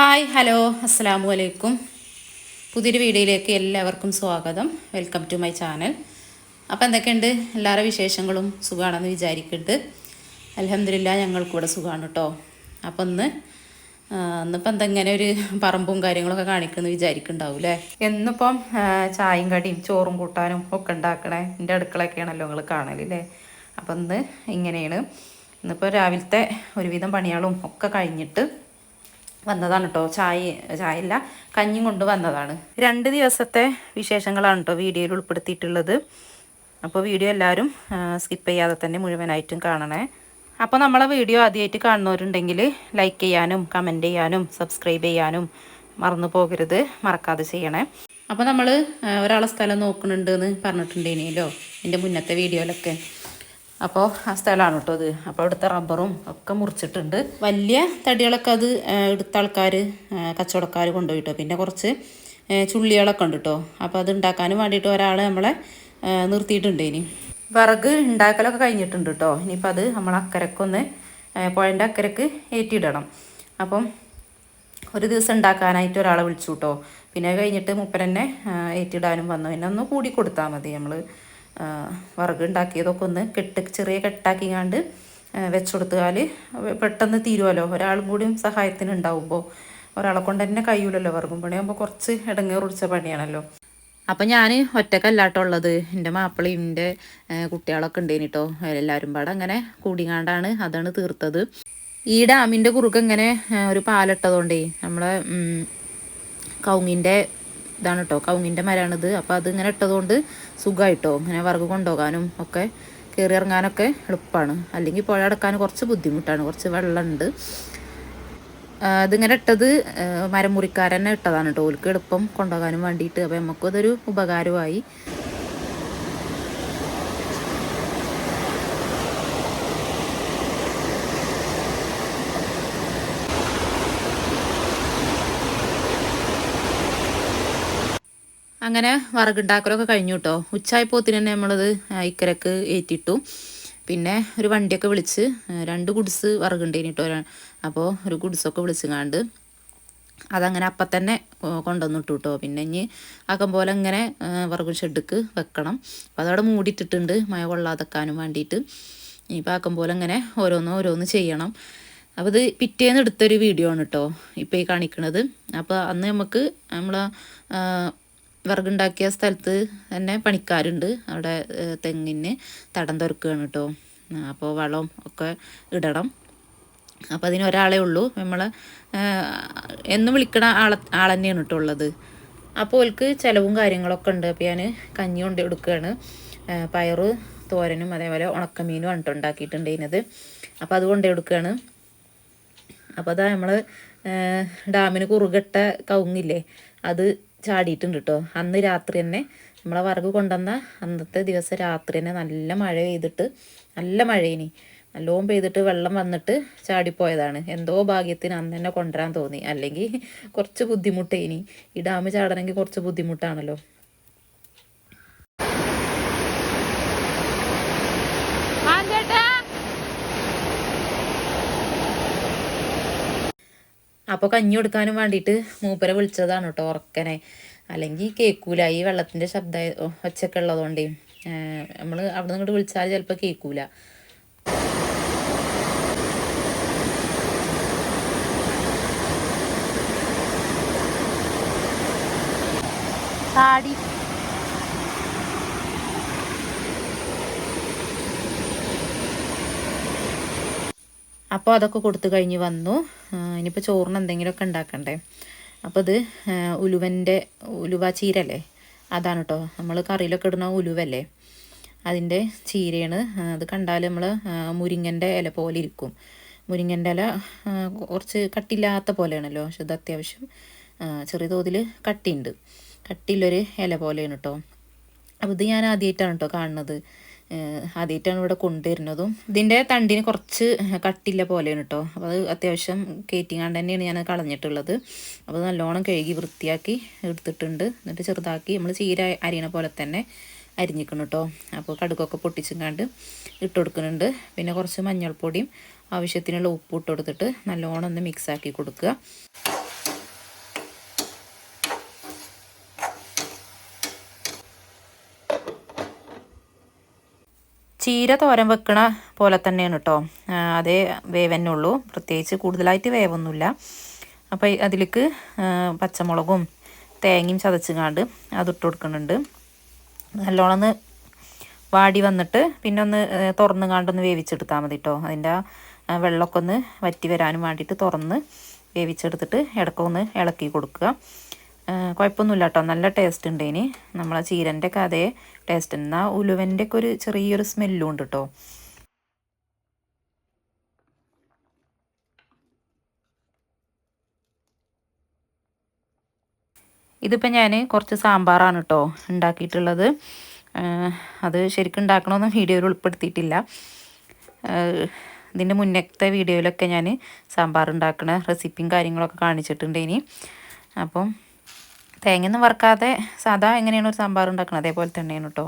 Hi hello അസ്സാം വലൈക്കും പുതിയൊരു വീഡിയോയിലേക്ക് എല്ലാവർക്കും സ്വാഗതം. Welcome to my channel. അപ്പോൾ എന്തൊക്കെയുണ്ട്? എല്ലാവരുടെ വിശേഷങ്ങളും സുഖമാണെന്ന് വിചാരിക്കുന്നുണ്ട് അലഹമില്ല ഞങ്ങൾക്കിവിടെ സുഖമാണ് കേട്ടോ അപ്പോൾ ഇന്ന് ഇന്നിപ്പം എന്തെങ്ങനെ ഒരു പറമ്പും കാര്യങ്ങളൊക്കെ കാണിക്കുമെന്ന് വിചാരിക്കുന്നുണ്ടാവും അല്ലേ എന്നിപ്പം ചായയും കടിയും ചോറും കൂട്ടാനും ഒക്കെ ഉണ്ടാക്കണേ. എന്റെ അടുക്കളയൊക്കെയാണല്ലോ നിങ്ങൾ കാണലില്ലേ അപ്പം ഇന്ന് ഇങ്ങനെയാണ്. ഇന്നിപ്പോൾ രാവിലത്തെ ഒരുവിധം പണികളും ഒക്കെ കഴിഞ്ഞിട്ട് വന്നതാണ് കേട്ടോ ചായ ചായ ഇല്ല കഞ്ഞിയും കൊണ്ട് വന്നതാണ്. രണ്ട് ദിവസത്തെ വിശേഷങ്ങളാണ് കേട്ടോ വീഡിയോയിൽ ഉൾപ്പെടുത്തിയിട്ടുള്ളത്. അപ്പോൾ വീഡിയോ എല്ലാവരും സ്കിപ്പ് ചെയ്യാതെ തന്നെ മുഴുവനായിട്ടും കാണണേ. അപ്പോൾ നമ്മളെ വീഡിയോ ആദ്യമായിട്ട് കാണുന്നവരുണ്ടെങ്കിൽ ലൈക്ക് ചെയ്യാനും കമന്റ് ചെയ്യാനും സബ്സ്ക്രൈബ് ചെയ്യാനും മറന്നു പോകരുത്. മറക്കാതെ ചെയ്യണേ. അപ്പോൾ നമ്മൾ ഒരാളെ സ്ഥലം നോക്കുന്നുണ്ട് എന്ന് പറഞ്ഞിട്ടുണ്ടേനല്ലോ എന്റെ മുന്നത്തെ വീഡിയോയിലൊക്കെ. അപ്പോൾ ആ സ്ഥലമാണ് കേട്ടോ അത് അപ്പോൾ അവിടുത്തെ റബ്ബറും ഒക്കെ മുറിച്ചിട്ടുണ്ട്. വലിയ തടികളൊക്കെ അത് എടുത്ത ആൾക്കാർ കച്ചവടക്കാർ കൊണ്ടുപോയിട്ടോ. പിന്നെ കുറച്ച് ചുള്ളികളൊക്കെ ഉണ്ട് കേട്ടോ അപ്പോൾ അത് ഉണ്ടാക്കാനും വേണ്ടിയിട്ട് ഒരാൾ നമ്മളെ നിർത്തിയിട്ടുണ്ട് ഇനി. വിറക് ഉണ്ടാക്കലൊക്കെ കഴിഞ്ഞിട്ടുണ്ട് കേട്ടോ ഇനിയിപ്പോൾ അത് നമ്മൾ അക്കരക്കൊന്ന് പുഴന്റെ അക്കരക്ക് ഏറ്റിയിടണം. അപ്പം ഒരു ദിവസം ഉണ്ടാക്കാനായിട്ട് ഒരാളെ വിളിച്ചു കേട്ടോ പിന്നെ കഴിഞ്ഞിട്ട് മുപ്പരെന്നെ ഏറ്റിടാനും വന്നു. പിന്നെ ഒന്ന് കൂടി കൊടുത്താൽ മതി നമ്മൾ വറക് ഉണ്ടാക്കിയതൊക്കെ ഒന്ന് കെട്ട് ചെറിയ കെട്ടാക്കിങ്ങാണ്ട് വെച്ചു കൊടുത്താൽ പെട്ടെന്ന് തീരുമല്ലോ ഒരാളും കൂടിയും സഹായത്തിന് ഉണ്ടാവുമ്പോൾ ഒരാളെ കൊണ്ട് തന്നെ കഴിയൂലല്ലോ വർഗം പണിയാകുമ്പോൾ കുറച്ച് ഇടങ്ങി പിടിച്ച പണിയാണല്ലോ. അപ്പം ഞാൻ ഒറ്റക്കല്ലാട്ടോ ഉള്ളത്. എന്റെ മാപ്പിളയും എന്റെ കുട്ടികളൊക്കെ ഉണ്ടേനി കേട്ടോ എല്ലാവരും പാടെ അങ്ങനെ കൂടിങ്ങാണ്ടാണ് അതാണ് തീർത്തത്. ഈ ഡാമിന്റെ കുറുക്ക് ഇങ്ങനെ ഒരു പാലിട്ടതുകൊണ്ടേ നമ്മളെ ഉം, കവുങ്ങിന്റെ ഇതാണ് കേട്ടോ കവുങ്ങിന്റെ മരമാണിത് അപ്പോൾ അത് ഇങ്ങനെ ഇട്ടതുകൊണ്ട് സുഖമായിട്ടോ ഇങ്ങനെ വറക് കൊണ്ടുപോകാനും ഒക്കെ കയറി ഇറങ്ങാനൊക്കെ എളുപ്പമാണ് അല്ലെങ്കിൽ പുഴ അടക്കാൻ കുറച്ച് ബുദ്ധിമുട്ടാണ്. കുറച്ച് വെള്ളമുണ്ട്. അതിങ്ങനെ ഇട്ടത് മരം മുറിക്കാരനെ ഇട്ടതാണ് കേട്ടോ ഓൽക്ക് എളുപ്പം കൊണ്ടുപോകാനും വേണ്ടിയിട്ട്. അപ്പോൾ നമുക്കും അതൊരു ഉപകാരമായി. അങ്ങനെ വറകുണ്ടാക്കലൊക്കെ കഴിഞ്ഞു കേട്ടോ ഉച്ചായപ്പോത്തിന് തന്നെ നമ്മളത് ഇക്കരക്ക് ഏറ്റിട്ടു. പിന്നെ ഒരു വണ്ടിയൊക്കെ വിളിച്ച് രണ്ട് ഗുഡ്സ് വറകുണ്ടേനി കേട്ടോ അപ്പോൾ ഒരു ഗുഡ്സൊക്കെ വിളിച്ചുങ്ങാണ്ട് അതങ്ങനെ അപ്പം തന്നെ കൊണ്ടുവന്നിട്ടു കേട്ടോ പിന്നെ ഇനി ആക്കം പോലെ ഇങ്ങനെ വറകും ഷെഡ്ക്ക് വെക്കണം. അപ്പോൾ അതവിടെ മൂടിയിട്ടിട്ടുണ്ട് മഴ കൊള്ളാതെക്കാനും വേണ്ടിയിട്ട് ഇനിയിപ്പോൾ ആക്കം പോലെ ഇങ്ങനെ ഓരോന്ന് ഓരോന്ന് ചെയ്യണം. അപ്പോൾ ഇത് പിറ്റേന്ന് എടുത്തൊരു വീഡിയോ ആണ് കേട്ടോ ഇപ്പോൾ ഈ കാണിക്കണത്. അപ്പോൾ അന്ന് നമുക്ക് നമ്മൾ വിറകുണ്ടാക്കിയ സ്ഥലത്ത് തന്നെ പണിക്കാരുണ്ട്. അവിടെ തെങ്ങിന് തടം തുറക്കുകയാണ് കേട്ടോ അപ്പോൾ വളം ഒക്കെ ഇടണം. അപ്പോൾ അതിന് ഒരാളേ ഉള്ളൂ. നമ്മൾ എന്നും വിളിക്കണ ആളെ ആൾ തന്നെയാണ് കേട്ടോ ഉള്ളത്. അപ്പോൾ ഓൽക്ക് ചിലവും കാര്യങ്ങളൊക്കെ ഉണ്ട്. അപ്പോൾ ഞാൻ കഞ്ഞി കൊണ്ട് എടുക്കുകയാണ് പയറ് തോരനും അതേപോലെ ഉണക്കമീനും ആണ് കേട്ടോ ഉണ്ടാക്കിയിട്ടുണ്ടായിരുന്നത്. അപ്പോൾ അത് കൊണ്ട് എടുക്കുകയാണ് അപ്പോൾ അതാ നമ്മൾ ഡാമിന് കുറുകെട്ട കവുങ്ങില്ലേ അത് ചാടിയിട്ടുണ്ട് കേട്ടോ അന്ന് രാത്രി തന്നെ നമ്മളെ വറക് കൊണ്ടുവന്ന അന്നത്തെ ദിവസം രാത്രി തന്നെ നല്ല മഴ പെയ്തിട്ട് നല്ല മഴയിനി നല്ലോണം പെയ്തിട്ട് വെള്ളം വന്നിട്ട് ചാടിപ്പോയതാണ്. എന്തോ ഭാഗ്യത്തിന് അന്ന് തന്നെ കൊണ്ടുവരാൻ തോന്നി. അല്ലെങ്കിൽ കുറച്ച് ബുദ്ധിമുട്ടേനി. ഈ ഡാം ചാടണമെങ്കിൽ കുറച്ച് ബുദ്ധിമുട്ടാണല്ലോ. അപ്പോൾ കഞ്ഞി കൊടുക്കാനും വേണ്ടിയിട്ട് മൂപ്പരെ വിളിച്ചതാണ് കേട്ടോ ഉറക്കനെ. അല്ലെങ്കിൽ കേൾക്കൂല ഈ വെള്ളത്തിന്റെ ശബ്ദ ഒച്ചയൊക്കെ ഉള്ളതുകൊണ്ട് നമ്മൾ അവിടെ നിന്ന് ഇങ്ങോട്ട് വിളിച്ചാൽ ചിലപ്പോൾ കേൾക്കൂല താടി. അപ്പോൾ അതൊക്കെ കൊടുത്തു കഴിഞ്ഞ് വന്നു. ഇനിയിപ്പോൾ ചോറിന് എന്തെങ്കിലുമൊക്കെ ഉണ്ടാക്കണ്ടേ? അപ്പോൾ ഇത് ഉലുവന്റെ ഉലുവ ചീരല്ലേ? അതാണ് കേട്ടോ നമ്മൾ കറിയിലൊക്കെ ഇടുന്ന ഉലുവല്ലേ? അതിന്റെ ചീരയാണ്. അത് കണ്ടാൽ നമ്മൾ മുരിങ്ങന്റെ ഇല പോലെ ഇരിക്കും. മുരിങ്ങന്റെ ഇല കുറച്ച് കട്ടില്ലാത്ത പോലെയാണല്ലോ പക്ഷെ ഇത് അത്യാവശ്യം ചെറിയ തോതിൽ കട്ടിയുണ്ട്. കട്ടിയുള്ളൊരു ഇല പോലെയാണ് കേട്ടോ അപ്പോൾ ഇത് ഞാൻ ആദ്യമായിട്ടാണ് കേട്ടോ കാണുന്നത്. ആദ്യമായിട്ടാണ് ഇവിടെ കൊണ്ടുവരുന്നതും. ഇതിന്റെ തണ്ടിന് കുറച്ച് കട്ടില്ല പോലെയാണ് കേട്ടോ അപ്പോൾ അത് അത്യാവശ്യം കയറ്റിങ്ങാണ്ട് തന്നെയാണ് ഞാൻ കളഞ്ഞിട്ടുള്ളത്. അപ്പോൾ നല്ലോണം കഴുകി വൃത്തിയാക്കി എടുത്തിട്ടുണ്ട്. എന്നിട്ട് ചെറുതാക്കി നമ്മൾ ചീര അരിയണ പോലെ തന്നെ അരിഞ്ഞിക്കണം കേട്ടോ അപ്പോൾ കടുകൊക്കെ പൊട്ടിച്ചിങ്ങാണ്ട് ഇട്ട് കൊടുക്കുന്നുണ്ട്. പിന്നെ കുറച്ച് മഞ്ഞൾപ്പൊടിയും ആവശ്യത്തിനുള്ള ഉപ്പ് ഇട്ട് കൊടുത്തിട്ട് നല്ലോണം ഒന്ന് മിക്സാക്കി കൊടുക്കുക. ചീര തോരൻ വെക്കണ പോലെ തന്നെയാണ് കേട്ടോ അതേ വേവന്നുള്ളൂ. പ്രത്യേകിച്ച് കൂടുതലായിട്ട് വേവൊന്നുമില്ല. അപ്പോൾ അതിലേക്ക് പച്ചമുളകും തേങ്ങയും ചതച്ചുകാണ്ട് അതിട്ട് കൊടുക്കുന്നുണ്ട്. നല്ലോണം വാടി വന്നിട്ട് പിന്നെ ഒന്ന് തുറന്ന് കാണ്ടൊന്ന് വേവിച്ചെടുത്താൽ മതി കേട്ടോ അതിന്റെ വെള്ളമൊക്കെ ഒന്ന് വറ്റി വരാനും വേണ്ടിയിട്ട് തുറന്ന് വേവിച്ചെടുത്തിട്ട് ഇടക്കൊന്ന് ഇളക്കി കൊടുക്കുക. കുഴപ്പമൊന്നുമില്ല കേട്ടോ നല്ല ടേസ്റ്റ് ഉണ്ട് ഇനി നമ്മളെ ചീരന്റെ ഒക്കെ അതേ ടേസ്റ്റ് എന്നാൽ ഉലുവന്റെ ഒക്കെ ഒരു ചെറിയൊരു സ്മെല്ലും ഉണ്ട് കേട്ടോ ഇതിപ്പോൾ ഞാൻ കുറച്ച് സാമ്പാറാണ് കേട്ടോ ഉണ്ടാക്കിയിട്ടുള്ളത്. അത് ശരിക്കും ഉണ്ടാക്കണമെന്ന് വീഡിയോയിൽ ഉൾപ്പെടുത്തിയിട്ടില്ല. ഇതിന്റെ മുന്നത്തെ വീഡിയോയിലൊക്കെ ഞാൻ സാമ്പാർ ഉണ്ടാക്കുന്ന റെസിപ്പിയും കാര്യങ്ങളൊക്കെ കാണിച്ചിട്ടുണ്ട് ഇനി അപ്പം തേങ്ങയൊന്നും വറുക്കാതെ സാധാ എങ്ങനെയാണ് ഒരു സാമ്പാർ ഉണ്ടാക്കുന്നത് അതേപോലെ തന്നെയാണ് കേട്ടോ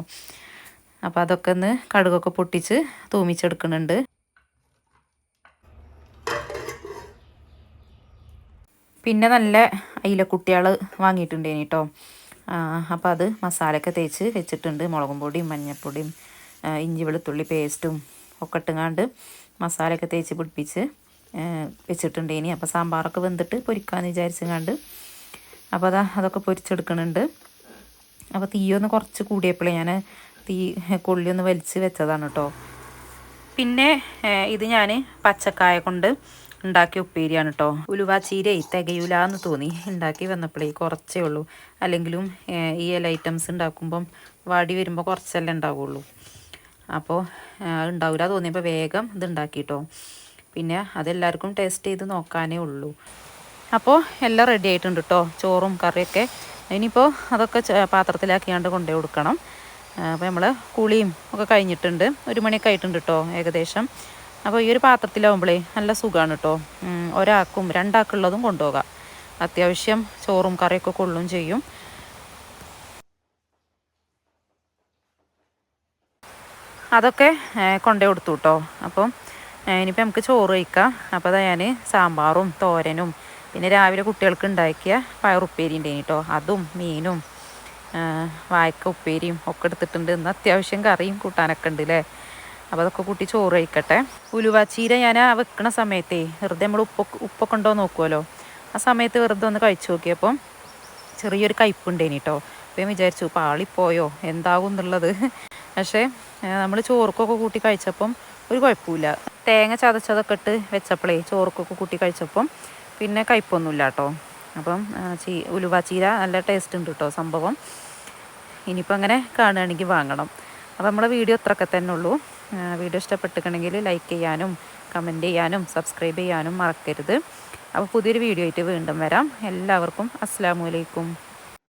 അപ്പോൾ അതൊക്കെ ഒന്ന് കടുകൊക്കെ പൊട്ടിച്ച് തൂമിച്ചെടുക്കുന്നുണ്ട്. പിന്നെ നല്ല അയിലക്കുട്ടികൾ വാങ്ങിയിട്ടുണ്ടേനി കേട്ടോ അപ്പോൾ അത് മസാലയൊക്കെ തേച്ച് വെച്ചിട്ടുണ്ട്. മുളകും പൊടിയും മഞ്ഞൾപ്പൊടിയും ഇഞ്ചി വെളുത്തുള്ളി പേസ്റ്റും ഒക്കെ ഇട്ടുങ്ങാണ്ട് മസാലയൊക്കെ തേച്ച് പിടിപ്പിച്ച് വെച്ചിട്ടുണ്ടേനി. അപ്പോൾ സാമ്പാറൊക്കെ വെന്തിട്ട് പൊരിക്കാമെന്ന് വിചാരിച്ചങ്ങാണ്ട് അപ്പോൾ അതാ അതൊക്കെ പൊരിച്ചെടുക്കുന്നുണ്ട് അപ്പോൾ തീയൊന്ന് കുറച്ച് കൂടിയപ്പോഴേ ഞാൻ തീ കൊള്ളിയൊന്ന് വലിച്ച് വെച്ചതാണ് കേട്ടോ പിന്നെ ഇത് ഞാൻ പച്ചക്കായ കൊണ്ട് ഉണ്ടാക്കിയ ഉപ്പേരിയാണ് കേട്ടോ ഉലുവ ചീരയെ തികയൂല എന്ന് തോന്നി. ഉണ്ടാക്കി വന്നപ്പോഴേ കുറച്ചേ ഉള്ളൂ. അല്ലെങ്കിലും ഈ ഇല ഐറ്റംസ് ഉണ്ടാക്കുമ്പം വാടി വരുമ്പോൾ കുറച്ചല്ലേ ഉണ്ടാവുള്ളൂ. അപ്പോൾ ഉണ്ടാവില്ല തോന്നിയപ്പോൾ വേഗം ഇത് ഉണ്ടാക്കിട്ടോ പിന്നെ അതെല്ലാവർക്കും ടേസ്റ്റ് ചെയ്ത് നോക്കാനേ ഉള്ളൂ. അപ്പോൾ എല്ലാം റെഡി ആയിട്ടുണ്ട് കേട്ടോ ചോറും കറിയൊക്കെ. ഇനിയിപ്പോൾ അതൊക്കെ പാത്രത്തിലാക്കിയാണ്ട് കൊണ്ടുപോയി കൊടുക്കണം. അപ്പോൾ നമ്മൾ കുളിയും ഒക്കെ കഴിഞ്ഞിട്ടുണ്ട്. ഒരു മണിയൊക്കെ ആയിട്ടുണ്ട് കേട്ടോ ഏകദേശം. അപ്പോൾ ഈ ഒരു പാത്രത്തിലാവുമ്പോഴേ നല്ല സുഖമാണ് കേട്ടോ ഒരാൾക്കും രണ്ടാൾക്കുള്ളതും കൊണ്ടുപോകാം. അത്യാവശ്യം ചോറും കറിയൊക്കെ കൊള്ളും ചെയ്യും. അതൊക്കെ കൊണ്ടേ കൊടുത്തു കേട്ടോ അപ്പം ഇനിയിപ്പോൾ നമുക്ക് ചോറ് കഴിക്കാം. അപ്പോൾ അതായത് സാമ്പാറും തോരനും പിന്നെ രാവിലെ കുട്ടികൾക്ക് ഉണ്ടാക്കിയ പയറുപ്പേരി ഉണ്ടായിന് കേട്ടോ അതും മീനും വായ്ക്ക ഉപ്പേരിയും ഒക്കെ എടുത്തിട്ടുണ്ട്. ഇന്ന് അത്യാവശ്യം കറിയും കൂട്ടാനൊക്കെ ഉണ്ട് അല്ലേ അപ്പോൾ അതൊക്കെ കൂട്ടി ചോറ് കഴിക്കട്ടെ. ഉലുവാച്ചീര ഞാൻ ആ വെക്കണ സമയത്തേ വെറുതെ നമ്മൾ ഉപ്പ് ഉപ്പൊക്കെ ഉണ്ടോ നോക്കുമല്ലോ ആ സമയത്ത് വെറുതെ ഒന്ന് കഴിച്ചു നോക്കിയപ്പം ചെറിയൊരു കയ്പുണ്ടേനി കേട്ടോ അപ്പം വിചാരിച്ചു പാളിപ്പോയോ എന്താവും എന്നുള്ളത്. പക്ഷേ നമ്മൾ ചോർക്കൊക്കെ കൂട്ടി കഴിച്ചപ്പം ഒരു കുഴപ്പമില്ല. തേങ്ങ ചതച്ചതൊക്കെ ഇട്ട് വെച്ചപ്പോഴേ ചോർക്കൊക്കെ കൂട്ടി കഴിച്ചപ്പം പിന്നെ കയ്പൊന്നുമില്ല കേട്ടോ അപ്പം ചീ ഉലുവ ചീര നല്ല ടേസ്റ്റ് ഉണ്ട് കേട്ടോ സംഭവം. ഇനിയിപ്പോൾ അങ്ങനെ കാണുകയാണെങ്കിൽ വാങ്ങണം. അപ്പോൾ നമ്മുടെ വീഡിയോ ഇത്രയൊക്കെ തന്നെ ഉള്ളൂ. വീഡിയോ ഇഷ്ടപ്പെട്ടിട്ടുണ്ടെങ്കിൽ ലൈക്ക് ചെയ്യാനും കമന്റ് ചെയ്യാനും സബ്സ്ക്രൈബ് ചെയ്യാനും മറക്കരുത്. അപ്പോൾ പുതിയൊരു വീഡിയോ ആയിട്ട് വീണ്ടും വരാം. എല്ലാവർക്കും അസ്സാമലൈക്കും